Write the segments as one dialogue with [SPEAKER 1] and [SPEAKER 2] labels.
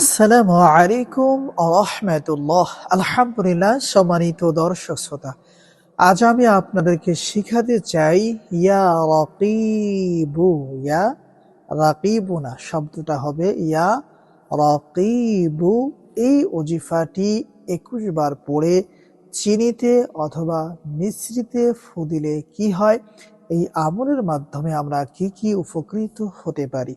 [SPEAKER 1] আসসালামু আলাইকুম রহমতুল্লাহ। আলহামদুলিল্লাহ, সম্মানিত দর্শক শ্রোতা, আজ আমি আপনাদেরকে শিখাতে চাই, ইয়া রকিবু, ইয়া রাকিবু না শব্দটা হবে ইয়া রকিবু। এই অজিফাটি একুশ বার পড়ে চিনিতে অথবা মিশ্রিতে ফুদিলে কি হয়? এই আমলের মাধ্যমে আমরা কি কি উপকৃত হতে পারি?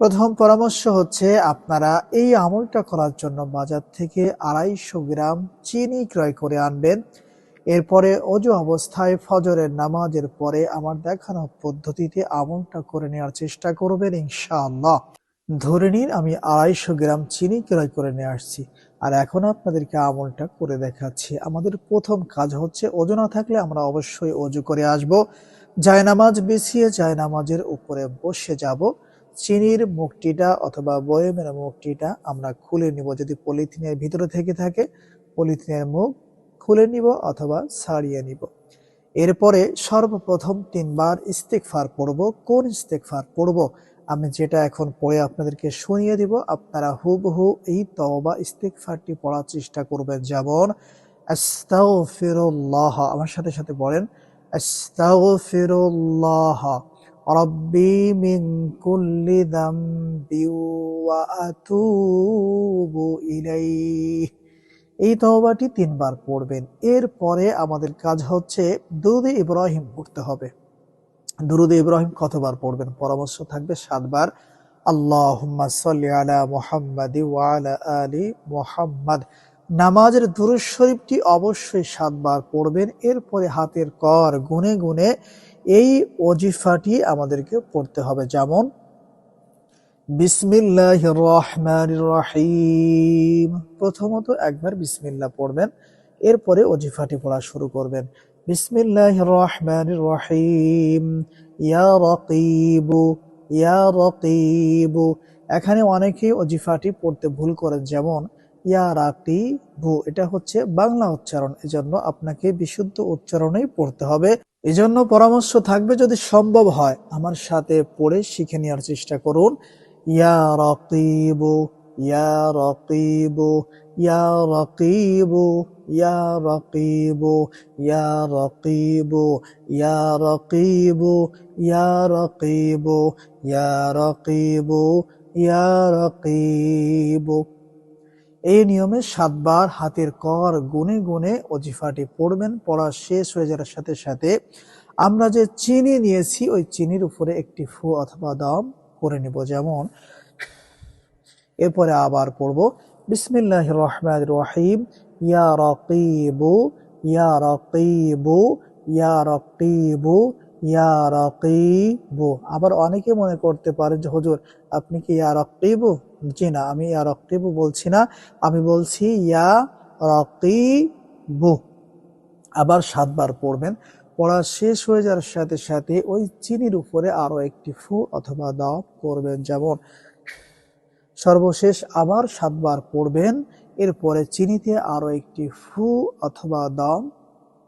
[SPEAKER 1] প্রথম পরামর্শ হচ্ছে, আপনারা এই আমলটা করার জন্য বাজার থেকে আড়াইশো গ্রাম চিনি ক্রয় করে আনবেন। এরপরে অজু অবস্থায় ফজরের নামাজের পরে আমার দেখানো পদ্ধতিতে আমলটা করে নেওয়ার চেষ্টা করবেন ইনশাআল্লাহ। ধরে নিন, আমি আড়াইশো গ্রাম চিনি ক্রয় করে নিয়ে আসছি। আর এখন আপনাদেরকে আমলটা করে দেখাচ্ছি। আমাদের প্রথম কাজ হচ্ছে, অজু না থাকলে আমরা অবশ্যই অজু করে আসব। জায়নামাজ বিছিয়ে জায়নামাজের উপরে বসে যাব। চিনির মুখটিটা অথবা বয়মের মুখটিটা আমরা খুলে নিব। যদি পলিথিনের ভিতরে থেকে থাকে, পলিথিনের মুখ খুলে নিব অথবা ছাড়িয়ে নিব। এরপরে সর্বপ্রথম তিনবার ইস্তেকফার পড়ব। কোন ইস্তেকফার পড়ব? আমি যেটা এখন পড়ে আপনাদেরকে শুনিয়ে দিব। আপনারা হুবহু এই তওবা ইস্তেকফারটি পড়ার চেষ্টা করবেন। যেমন আমার সাথে সাথে বলেন, আস্তাগফিরুল্লাহ। মিন কুল্লি যামবি ওয়া আতুবু ইলাইহি। এই তওবাটি তিনবার পড়বেন। এরপরে আমাদের কাজ হচ্ছে দুরুদে ইব্রাহিম পড়তে হবে। দুরুদে ইব্রাহিম কতবার পড়বেন? পরামর্শ থাকবে সাতবার। আল্লাহুম্মা সাল্লি আলা মুহাম্মাদ ওয়া আলা আলি মুহাম্মাদ। নামাজের দুরুদ শরীফটি অবশ্যই সাতবার পড়বেন, এরপরে হাতের কর গুনে গুনে এই অজিফাটি আমাদেরকে পড়তে হবে। যেমন বিসমিল্লাহ রহমান রহিম। প্রথমত একবার বিসমিল্লাহ পড়বেন, এরপরে ওজিফাটি পড়া শুরু করবেন। বিসমিল্লাহ রহমান রহিম। ইয়া রকিবু ইয়া রকিবু। এখানে অনেকে ওজিফাটি পড়তে ভুল করেন। যেমন ইয়া রাকিবু এটা হচ্ছে বাংলা উচ্চারণ। এজন্য আপনাকে বিশুদ্ধ উচ্চারণেই পড়তে হবে। এজন্য পরামর্শ থাকবে যদি সম্ভব হয়, আমার সাথে পড়ে শিখে নেওয়ার চেষ্টা করুন। ইয়া রকিবু ইয়া রকিবু ইয়া রকিবু ইয়া রকিবু ইয়া রকিবু ইয়া রকিবু ইয়া রকিবু ইয়া রকিবু ইয়া রকিবু এই নিয়মে সাতবার হাতের কর গুনে গুনে অজিফাটি পড়বেন, পড়া শেষ হয়ে যাওয়ার সাথে সাথে আমরা যে চিনি নিয়েছি, ওই চিনির উপরে একটি ফু অথবা দম করে নিব। যেমন, এরপরে আবার পড়ব বিসমিল্লাহ রহমান রহিম, ইয়া রকিবু ইয়া রকিবু ইয়া রকিবু ইয়া রকিবু। আবার অনেকে মনে করতে পারে যে, হুজুর, আপনি কি ইয়া রকিবু? জি না, আমি ইয়া রকিবু বলছি না, আমি বলছি ইয়া রকিবু। আবার সাতবার পড়বেন, পড়া শেষ হয়ে যাওয়ার সাথে সাথে ওই চিনির উপরে আরও একটি ফু অথবা দাও করবেন, যেমন সর্বশেষ আবার সাতবার পড়বেন, এরপরে চিনিতে আরও একটি ফু অথবা দম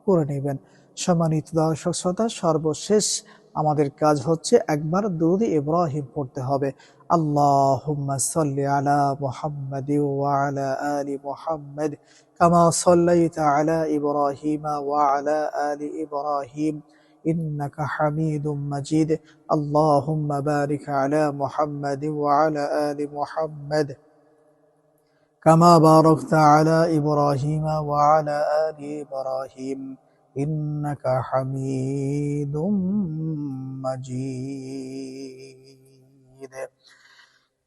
[SPEAKER 1] করে নেবেন। সম্মানিত দর্শক, শ্রোতা, সর্বশেষ আমাদের কাজ হচ্ছে একবার দুরুদ ইব্রাহিম পড়তে হবে আল্লাহুম্মা সাল্লি আলা মুহাম্মাদ ওয়া আলা আলি মুহাম্মাদ কামা সাল্লাইতা আলা ইব্রাহিম ওয়া আলা আলি ইব্রাহিম إنك حميد مجيد اللهم بارك على محمد وعلى آل محمد كما باركت على إبراهيم وعلى آل إبراهيم ইন্নাকা হামিদুম মাজিদ।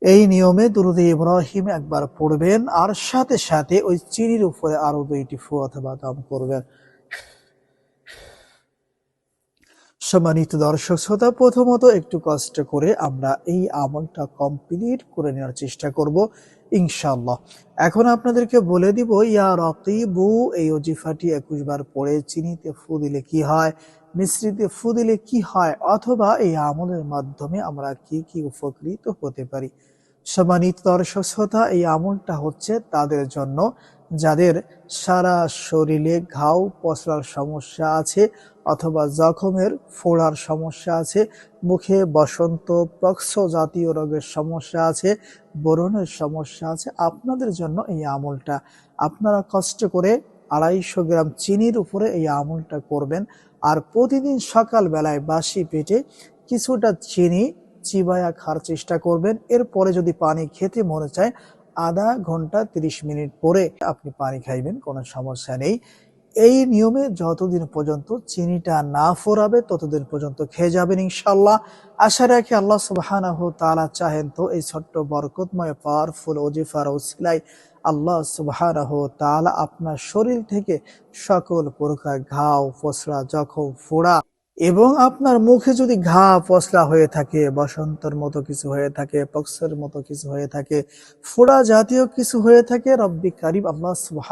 [SPEAKER 1] এই নিয়মে দুরুদ ইব্রাহিম একবার পড়বেন আর সাথে সাথে ওই চিনির উপরে আরও দুইটি ফু অথবা দাম করবেন। সম্মানিত দর্শক শ্রোতা, প্রথমত একটু কষ্ট করে আমরা এই আমলটা কমপ্লিট করে নেওয়ার চেষ্টা করব, ইনশাআল্লাহ। এখন আপনাদেরকে বলে দিব, ইয়া রকিবু এই অজিফাটি একুশ বার পড়ে চিনিতে ফু দিলে কি হয়, মিশ্রিতে ফু দিলে কি হয়, অথবা এই আমলের মাধ্যমে আমরা কি কি উপকৃত হতে পারি। সম্মানিত দর্শক শ্রোতা, এই আমলটা হচ্ছে তাদের জন্য যাদের সারা শরীরে ঘাও পচলার সমস্যা আছে অথবা জখমের ফোড়ার সমস্যা আছে, মুখে বসন্ত পক্স জাতীয় রোগের সমস্যা আছে, বরণের সমস্যা আছে, আপনাদের জন্য এই আমলটা। আপনারা কষ্ট করে আড়াইশো গ্রাম চিনির উপরে এই আমলটা করবেন। আর প্রতিদিন সকাল বেলায় বাসি পেটে কিছুটা চিনি চিবায়া খাওয়ার চেষ্টা করবেন। এরপরে যদি পানি খেতে মনে চায় আধা ঘণ্টা তিরিশ মিনিট পরে আপনি পানি খাইবেন, কোনো সমস্যা নেই। এই নিয়মে যতদিন পর্যন্ত চিনিটা না ফোরাবে, ততদিন পর্যন্ত খেয়ে যাবেন ইনশাল্লাহ আশা রাখি আল্লাহ সুবহানাহু তাআলা চাহেন তো এই ছোট্ট বরকতময় পাওয়ারফুল ওজিফার ওসিলাই আল্লাহ সুবহানাহু তাআলা আপনার শরীর থেকে সকল প্রকার ঘাও ফসলা জখম ফোড়া এবং আপনার মুখে যদি ঘা পশলা হয়ে থাকে, বসন্তর মতো কিছু হয়ে থাকে, পক্সের মতো কিছু হয়ে থাকে, ফোড়া জাতীয় কিছু হয়ে থাকে, রব্বি কারিম আল্লাহ সুবাহ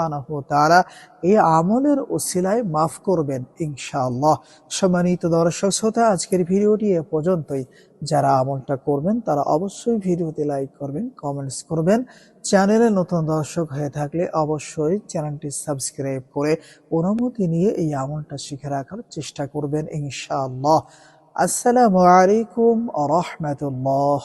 [SPEAKER 1] তারা এই আমলের ওসিলায় মাফ করবেন ইনশাআল্লাহ। সম্মানিত দর্শক, শ্রোতা, আজকের ভিডিওটি এ পর্যন্তই। যারা আমলটা করবেন, তারা অবশ্যই ভিডিওতে লাইক করবেন কমেন্টস করবেন। চ্যানেলে নতুন দর্শক হয়ে থাকলে অবশ্যই চ্যানেলটি সাবস্ক্রাইব করে অনুমতি নিয়ে এই আমলটা শিখে রাখার চেষ্টা করবেন ইনশাআল্লাহ। আসসালামু আলাইকুম রহমতুল্লাহ।